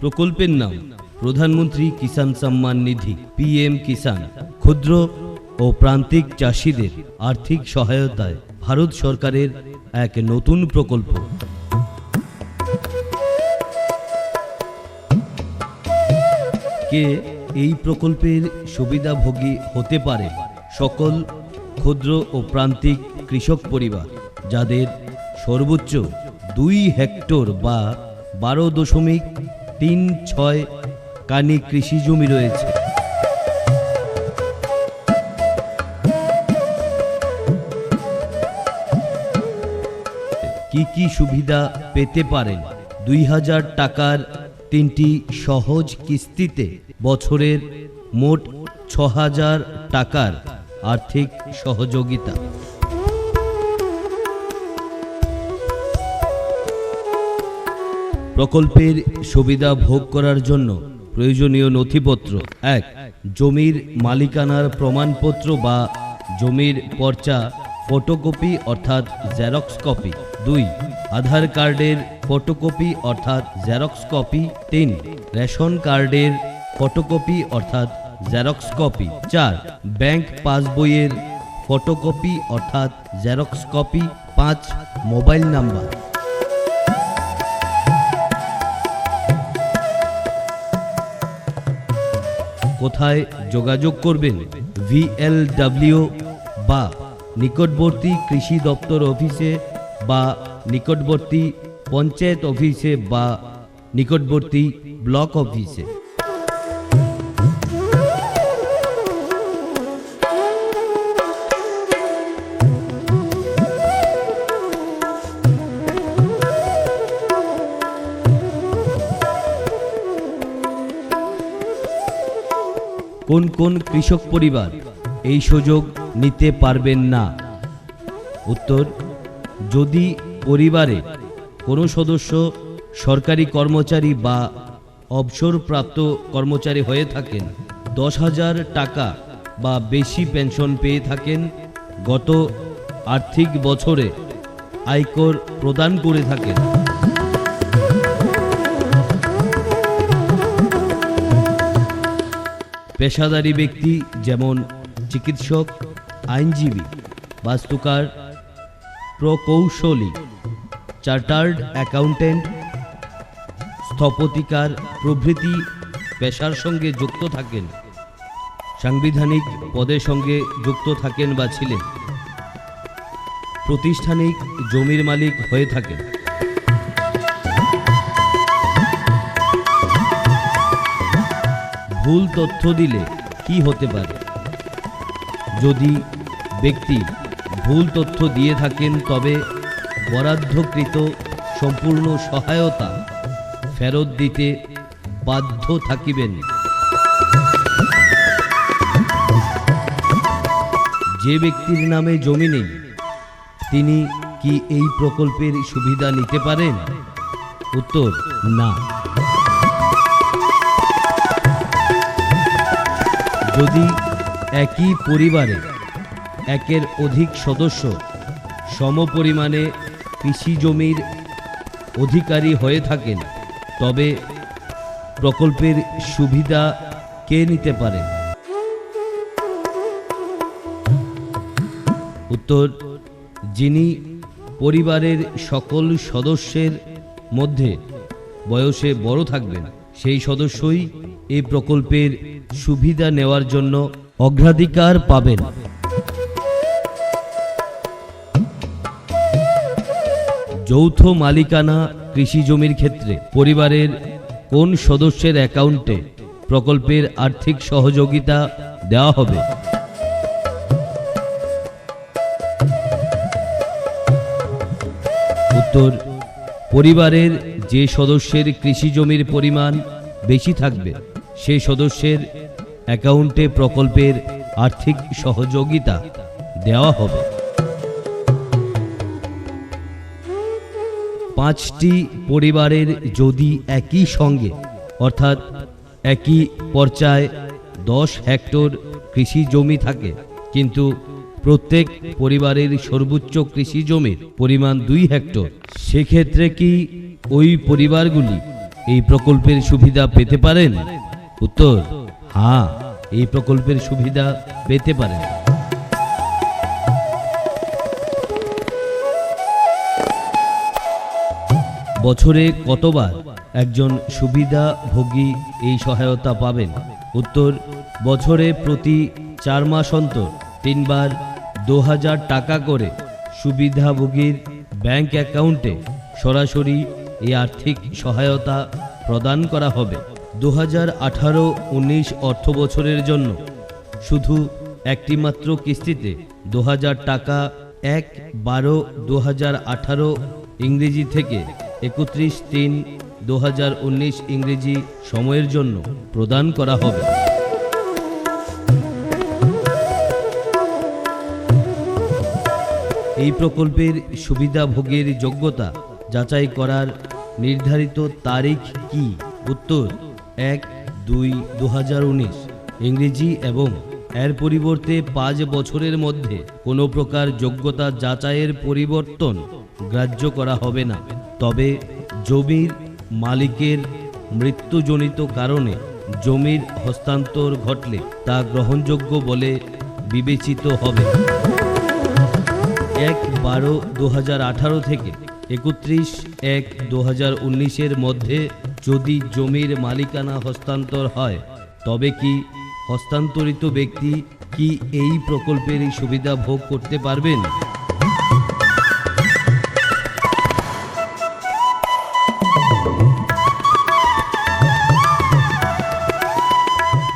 প্রকল্পের নাম প্রধানমন্ত্রী কিষাণ সম্মান নিধি, পিএম কিষাণ। ক্ষুদ্র ও প্রান্তিক চাষিদের আর্থিক সহায়তায় ভারত সরকারের এক নতুন প্রকল্প। কে এই প্রকল্পের সুবিধাভোগী হতে পারে? সকল ক্ষুদ্র ও প্রান্তিক কৃষক পরিবার, যাদের সর্বোচ্চ দুই হেক্টর বা বারো দশমিক তিন ছয় কানি কৃষি জমি রয়েছে। কি কি সুবিধা পেতে পারেন? দুই হাজার টাকার তিনটি সহজ কিস্তিতে বছরের মোট ছ হাজার টাকার আর্থিক সহযোগিতা। প্রকল্পের সুবিধা ভোগ করার জন্য প্রয়োজনীয় নথিপত্র। এক, জমির মালিকানার প্রমাণপত্র বা জমির পর্চা, ফটোকপি অর্থাৎ জেরক্স কপি দুই, আধার কার্ডের ফটোকপি অর্থাৎ জেরক্স কপি তিন, রেশন কার্ডের ফটোকপি অর্থাৎ জেরক্স কপি চার, ব্যাংক পাসবইয়ের ফটোকপি অর্থাৎ জেরক্স কপি পাঁচ, মোবাইল নাম্বার। কোথায় যোগাযোগ করবেন? ভিএলডাব্লিউ বা নিকটবর্তী কৃষি দপ্তর অফিসে বা নিকটবর্তী পঞ্চায়েত অফিসে বা নিকটবর্তী ব্লক অফিসে। কোন কোন কৃষক পরিবার এই সুযোগ নিতে পারবেন না? উত্তর, যদি পরিবারে কোনো সদস্য সরকারি কর্মচারী বা অবসরপ্রাপ্ত কর্মচারী হয়ে থাকেন, দশ হাজার টাকা বা বেশি পেনশন পেয়ে থাকেন, গত আর্থিক বছরে আয়কর প্রদান করে থাকেন। পেশাদারী ব্যক্তি যেমন চিকিৎসক, আইনজীবী, বাস্তুকার, প্রকৌশলী, চার্টার্ড অ্যাকাউন্টেন্ট স্থপতিকার প্রভৃতি পেশার সঙ্গে যুক্ত থাকেন, সাংবিধানিক পদের সঙ্গে যুক্ত থাকেন বা ছিলেন, প্রতিষ্ঠানিক জমির মালিক হয়ে থাকেন। ভুল তথ্য দিলে কি হতে পারে? যদি ব্যক্তি ভুল তথ্য দিয়ে থাকেন, তবে বরাদ্ধকৃত সম্পূর্ণ সহায়তা ফেরত দিতে বাধ্য থাকিবেন। যে ব্যক্তির নামে জমি নেই, তিনি কি এই প্রকল্পের সুবিধা নিতে পারেন? উত্তর, না। যদি একই পরিবারে একের অধিক সদস্য সমপরিমাণে কৃষি জমির অধিকারী হয়ে থাকেন, তবে প্রকল্পের সুবিধা কে নিতে পারে? উত্তর, যিনি পরিবারের সকল সদস্যের মধ্যে বয়সে বড় থাকবেন সেই সদস্যই এই প্রকল্পের সুবিধা নেওয়ার জন্য অগ্রাধিকার পাবেন। যৌথ মালিকানা কৃষি জমির ক্ষেত্রে পরিবারের কোন সদস্যের অ্যাকাউন্টে প্রকল্পের আর্থিক সহযোগিতা দেওয়া হবে? উত্তর, পরিবারের যে সদস্যের কৃষি জমির পরিমাণ বেশি থাকবে সেই সদস্যের অ্যাকাউন্টে প্রকল্পের আর্থিক সহযোগিতা দেওয়া হবে। পাঁচটি পরিবারের যদি একই সঙ্গে, অর্থাৎ একই পর্যায়ে দশ হেক্টর কৃষি জমি থাকে, কিন্তু প্রত্যেক পরিবারের সর্বোচ্চ কৃষি জমির পরিমাণ দুই হেক্টর, সেক্ষেত্রে কি ওই পরিবারগুলি এই প্রকল্পের সুবিধা পেতে পারেন? উত্তর হ্যাঁ এই প্রকল্পের সুবিধা পেতে পারেন। বছরে কতবার একজন সুবিধাভোগী এই সহায়তা পাবেন? উত্তর, বছরে প্রতি চার মাস অন্তর তিনবার দু হাজার টাকা করে সুবিধাভোগীর ব্যাংক অ্যাকাউন্টে সরাসরি এই আর্থিক সহায়তা প্রদান করা হবে। দু হাজার আঠারো উনিশ অর্থ বছরের জন্য। শুধু একটি মাত্র কিস্তিতে দু হাজার টাকা এক বারো দু হাজার ইংরেজি থেকে একত্রিশ তিন দু ইংরেজি সময়ের জন্য প্রদান করা হবে। এই প্রকল্পের সুবিধাভোগীর যোগ্যতা যাচাই করার নির্ধারিত তারিখ কি? উত্তর, এক দুই দু ইংরেজি এবং এর পরিবর্তে পাঁচ বছরের মধ্যে কোনো প্রকার যোগ্যতা যাচাইয়ের পরিবর্তন গ্রাহ্য করা হবে না। তবে জমির মালিকের মৃত্যুজনিত কারণে জমির হস্তান্তর ঘটলে তা গ্রহণযোগ্য বলে বিবেচিত হবে। এক বারো দু থেকে একত্রিশ এক দু হাজার উনিশের মধ্যে যদি জমির মালিকানা হস্তান্তর হয়, তবে কি হস্তান্তরিত ব্যক্তি কি এই প্রকল্পের সুবিধা ভোগ করতে পারবেন?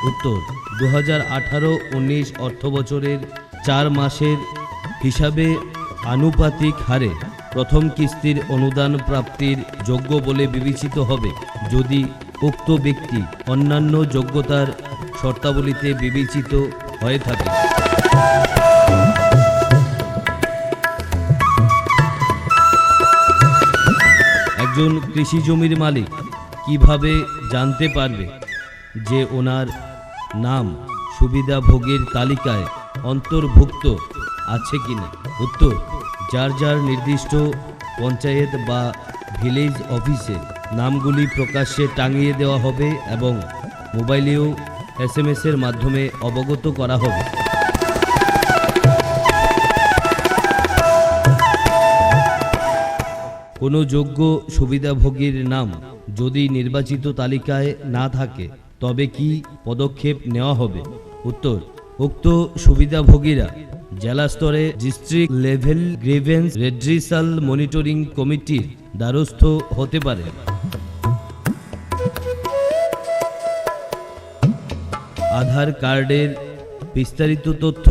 উত্তর দু হাজার আঠারো উনিশ অর্থ বছরের চার মাসের হিসাবে আনুপাতিক হারে প্রথম কিস্তির অনুদান প্রাপ্তির যোগ্য বলে বিবেচিত হবে। যদি উক্ত ব্যক্তি অন্যান্য যোগ্যতার শর্তাবলীতে বিবেচিত হয়ে থাকে। একজন কৃষি জমির মালিক কীভাবে জানতে পারবে যে ওনার নাম সুবিধাভোগীর তালিকায় অন্তর্ভুক্ত আছে কিনা? উত্তর যার যার নির্দিষ্ট পঞ্চায়েত বা ভিলেজ অফিসে নামগুলি প্রকাশ্যে টাঙিয়ে দেওয়া হবে এবং মোবাইলেও এস এম এর মাধ্যমে অবগত করা হবে। কোনো যোগ্য সুবিধাভোগীর নাম যদি নির্বাচিত তালিকায় না থাকে, তবে কি পদক্ষেপ নেওয়া হবে? উত্তর, উক্ত সুবিধাভোগীরা জেলা স্তরে district level grievance redressal monitoring কমিটির দ্বারস্থ হতে পারে। আধার কার্ডের বিস্তারিত তথ্য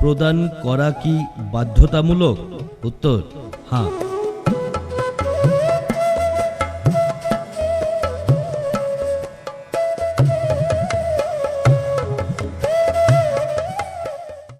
প্রদান করা কি বাধ্যতামূলক? উত্তর হ্যাঁ।